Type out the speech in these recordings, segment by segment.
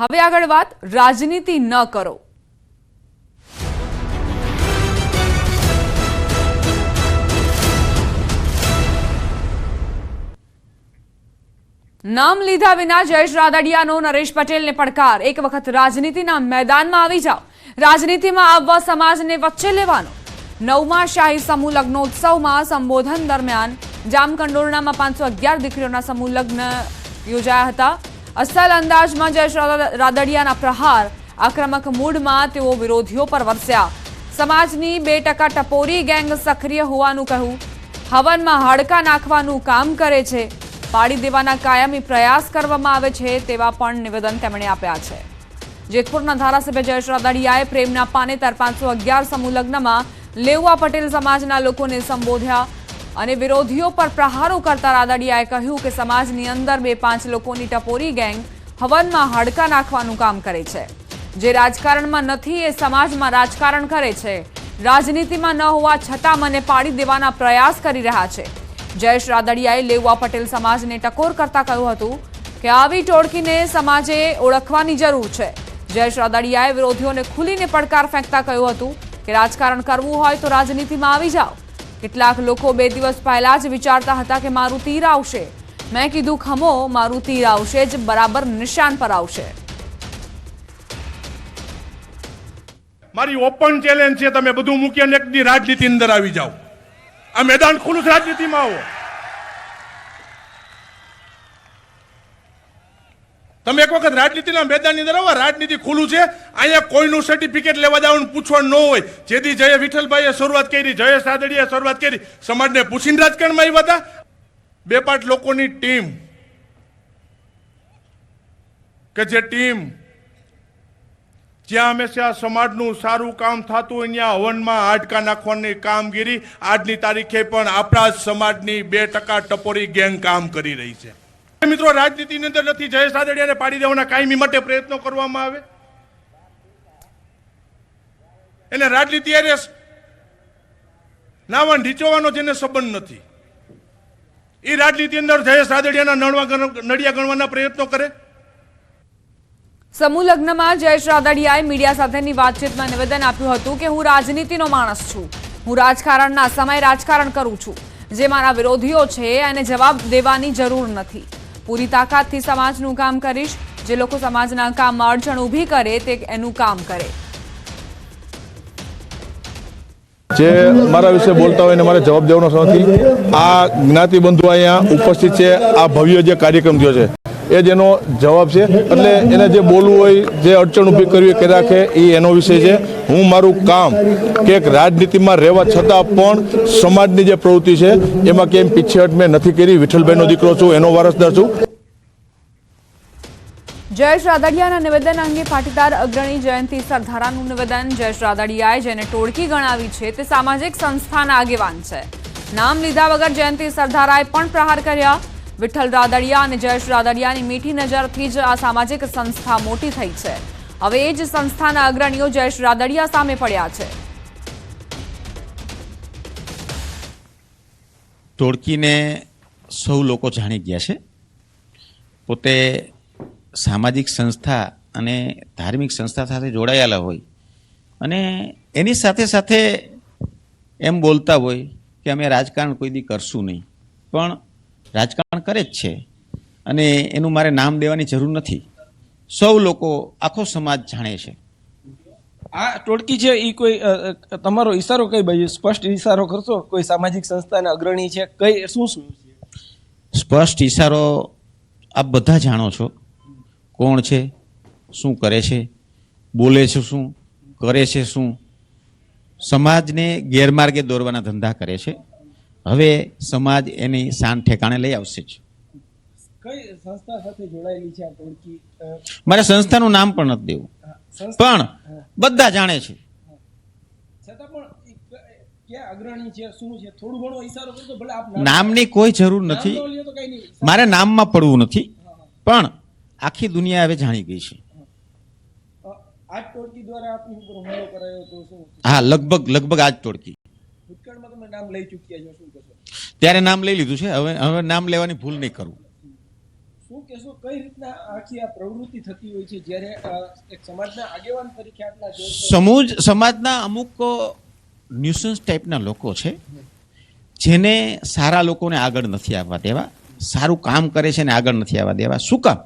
હવે આગળ વાત રાજનીતિ ન કરો. નામ લીધા વિના જયેશ રાદડિયાનો નરેશ પટેલને પડકાર. એક વખત રાજનીતિના મેદાનમાં આવી જાઓ. રાજનીતિમાં આવવા સમાજને વચ્ચે લેવાનો. નવમા શાહી સમૂહ લગ્નોત્સવમાં સંબોધન દરમિયાન જામકંડોરણામાં પાંચસો અગિયાર દીકરીઓના સમૂહ લગ્ન યોજાયા હતા. અસલ અંદાજમાં જયેશ રાદડિયાના પ્રહાર. આક્રમક મૂડમાં તેઓ વિરોધીઓ પર વરસ્યા. સમાજની બે ટકા ટપોરી ગેંગ સક્રિય હોવાનું કહ્યું. હવનમાં હાડકા નાખવાનું કામ કરે છે. પાડી દેવાના કાયમી પ્રયાસ કરવામાં આવે છે તેવા પણ નિવેદન તેમણે આપ્યા છે. જેતપુરના ધારાસભ્ય જયેશ રાદડિયાએ પ્રેમના પાનેતર પાંચસો અગિયાર સમૂહ લગ્નમાં લેઉવા પટેલ સમાજના લોકોને સંબોધ્યા. અને વિરોધીઓ પર પ્રહારો કરતા રાદડિયાએ કહ્યું કે સમાજની અંદર બે પાંચ લોકોની ટપોરી ગેંગ હવનમાં હાડકા નાખવાનું કામ કરે છે. જે રાજકારણમાં નથી એ સમાજમાં રાજકારણ કરે છે. રાજનીતિમાં ન હોવા છતાં મને પાડી દેવાના પ્રયાસ કરી રહ્યા છે. જયેશ રાદડિયાએ લેવા પટેલ સમાજને ટકોર કરતા કહ્યું હતું કે આવી ટોળકીને સમાજે ઓળખવાની જરૂર છે. જયેશ રાદડિયાએ વિરોધીઓને ખુલીને પડકાર ફેંકતા કહ્યું હતું કે રાજકારણ કરવું હોય તો રાજનીતિમાં આવી જાઓ. કેટલાક લોકો બે દિવસ પહેલા જ વિચારતા હતા કે મારું તીર આવશે. મેં કીધું, ખમો, મારું તીર આવશે જ, બરાબર નિશાન પર આવશે. મારી ઓપન ચેલેન્જ છે, તમે બધું મૂકી અને એકની રાજનીતિ અંદર આવી જાઓ. આ મેદાન ખુલ્લું રાજનીતિમાં આવો. તમે એક વખત રાજનીતિના મેદાનની અંદર આવો, રાજનીતિ ખુલ્લું છે. અહીંયા કોઈનું સર્ટિફિકેટ લેવા જવાનું પૂછવાનું ન હોય. જેથી જય વિઠ્ઠલભાઈએ શરૂઆત કરી, જય સાદડીએ શરૂઆત કરી. સમાજને પૂછીને રાજકારણમાં આવ્યા હતા. બે પાંચ લોકોની ટીમ, કે જે ટીમ, જ્યાં હંમેશા સમાજનું સારું કામ થતું હોય, ત્યાં હવનમાં હાડકા નાખવાની કામગીરી. આજની તારીખે પણ આપણા સમાજની બે ટકા ટપોરી ગેંગ કામ કરી રહી છે. મિત્રો, રાજનીતિની અંદર નથી જયેશ રાદડિયાને પાડી દેવાના કાયમી માટે પ્રયત્નો કરવામાં આવે. એને રાજનીતિ અરે નાવા નીચોવાનો જેને સંબંધ નથી. એ રાજનીતિ અંદર જયેશ રાદડિયાના ગણ- નડિયા ગણવાના પ્રયત્નો કરે. સમૂહ લગ્નમાં જયેશ રાદડિયાએ મીડિયા સાથેની વાતચીતમાં નિવેદન આપ્યું હતું કે, હું રાજનીતિનો માણસ છું. હું રાજકારણના સમય રાજકારણ કરું છું. જે મારા વિરોધીઓ છે, એને જવાબ દેવાની જરૂર નથી. પૂરી તાકાતથી સમાજનું કામ કરીશ. જે લોકો સમાજના કામમાં અડચણ ઊભી કરે, તે એનું કામ કરે. જે મારા વિશે બોલતા હોય એને મારે જવાબ દેવાનો નથી આ જ્ઞાતિ બંધુ અહીંયા ઉપસ્થિત છે. આ ભવ્ય જે કાર્યક્રમ થયો છે. એ જ એનો જવાબ છે. એટલે એને જે બોલવું હોય, જે અડચણ ઊભી કરવી કે રાખે, એ એનો વિષય છે. હું મારું કામ કે એક રાજનીતિમાં રહેવા છતાં પણ સમાજની જે પ્રવૃત્તિ છે, એમાં કેમ પીછેહટ મેં નથી કરી. વિઠ્ઠલભાઈનો દીકરો છું, એનો વારસદાર છું. જયેશ રાદડિયાના નિવેદન અંગે પાટીદાર અગ્રણી જયંતિ સરધારાનું નિવેદન. જયેશ રાદડિયાએ જેને ટોળકી ગણાવી છે, તે સામાજિક સંસ્થાના આગેવાન છે. નામ લીધા વગર જયંતિ સરધારાએ પણ પ્રહાર કર્યા. વિઠ્ઠલ રાદડિયા અને જયેશ રાદડિયાની મીઠી નજરથી જ આ સામાજિક સંસ્થા મોટી થઈ છે. હવે એ જ સંસ્થાના અગ્રણીઓ જયેશ રાદડિયા સામે પડ્યા છે. ટોળકીને સૌ લોકો જાણી ગયા છે. પોતે સામાજિક સંસ્થા અને ધાર્મિક સંસ્થા સાથે જોડાયેલા હોય અને એની સાથે સાથે એમ બોલતા હોય કે અમે રાજકારણ કોઈ દી કરશું નહીં. પણ રાજકારણ કરે જ છે. અને એનું મારે નામ દેવાની જરૂર નથી. સૌ લોકો આખો સમાજ જાણે છે. આ ટોળકી છે એ કોઈ તમારો ઈશારો કઈ બાજુ? સ્પષ્ટ ઈશારો કરશો? કોઈ સામાજિક સંસ્થાના અગ્રણી છે? કઈ શું શું? સ્પષ્ટ ઈશારો આપ બધા જાણો છો. કોણ છે? શું કરે છે? બોલે છે શું? કરે છે શું? સમાજને ગેરમાર્ગે દોરવાના ધંધા કરે છે. હવે સમાજ એની શાન ઠેકાણે લઈ આવશે જ. મારે સંસ્થાનું નામ પણ નથી દેવું. પણ બધા જાણે છે. નામની કોઈ જરૂર નથી. મારે નામમાં પડવું નથી. પણ આખી દુનિયા હવે જાણી ગઈ છે. હા. લગભગ લગભગ આજ ટોળકી. ભૂતકાળમાં તમે નામ લઈ ચૂક્યા છો શું કહેશો? ત્યારે નામ લઈ લીધું છે હવે હવે નામ લેવાની ભૂલ નહીં કરું. શું કહેશો કઈ રીતના આખી આ પ્રવૃત્તિ થતી હોય છે? જ્યારે એક સમાજના આગેવાન તરીકે આટલા સમૂહ સમાજના અમુક ન્યુસન્સ ટાઈપના લોકો છે જેને સારા લોકોને આગળ નથી આવવા દેવા સારું કામ કરે છે ને આગળ નથી આવવા દેવા. શું કામ?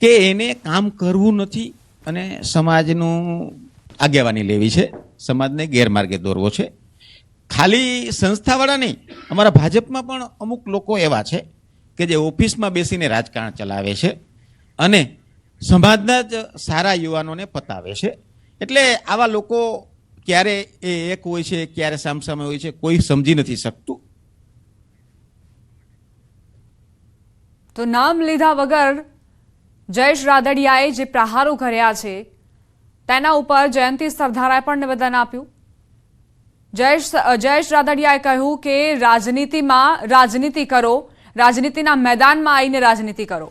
કે એને કામ કરવું નથી અને સમાજનું આગેવાની લેવી છે સમાજને ગેરમાર્ગે દોરવો છે. ખાલી સંસ્થાવાળા નહીં, અમારા ભાજપમાં પણ અમુક લોકો એવા છે કે જે ઓફિસમાં બેસીને રાજકારણ ચલાવે છે અને સમાજના જ સારા યુવાનોને પતાવે છે. એટલે આવા લોકો ક્યારે એ એક હોય છે, ક્યારે સામસામે હોય છે, કોઈ સમજી નથી શકતું. તો નામ લીધા વગર જયેશ રાદડિયાએ જે પ્રહારો કર્યા છે, તેના ઉપર જયંતિ સરદારાએ પણ નિવેદન આપ્યું. જયેશ જયેશ રાદડિયાએ કહ્યું કે રાજનીતિમાં રાજનીતિ કરો, રાજનીતિના મેદાનમાં આવીને રાજનીતિ કરો.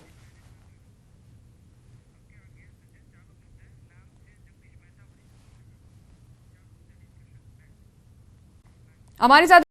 અમારી સાથે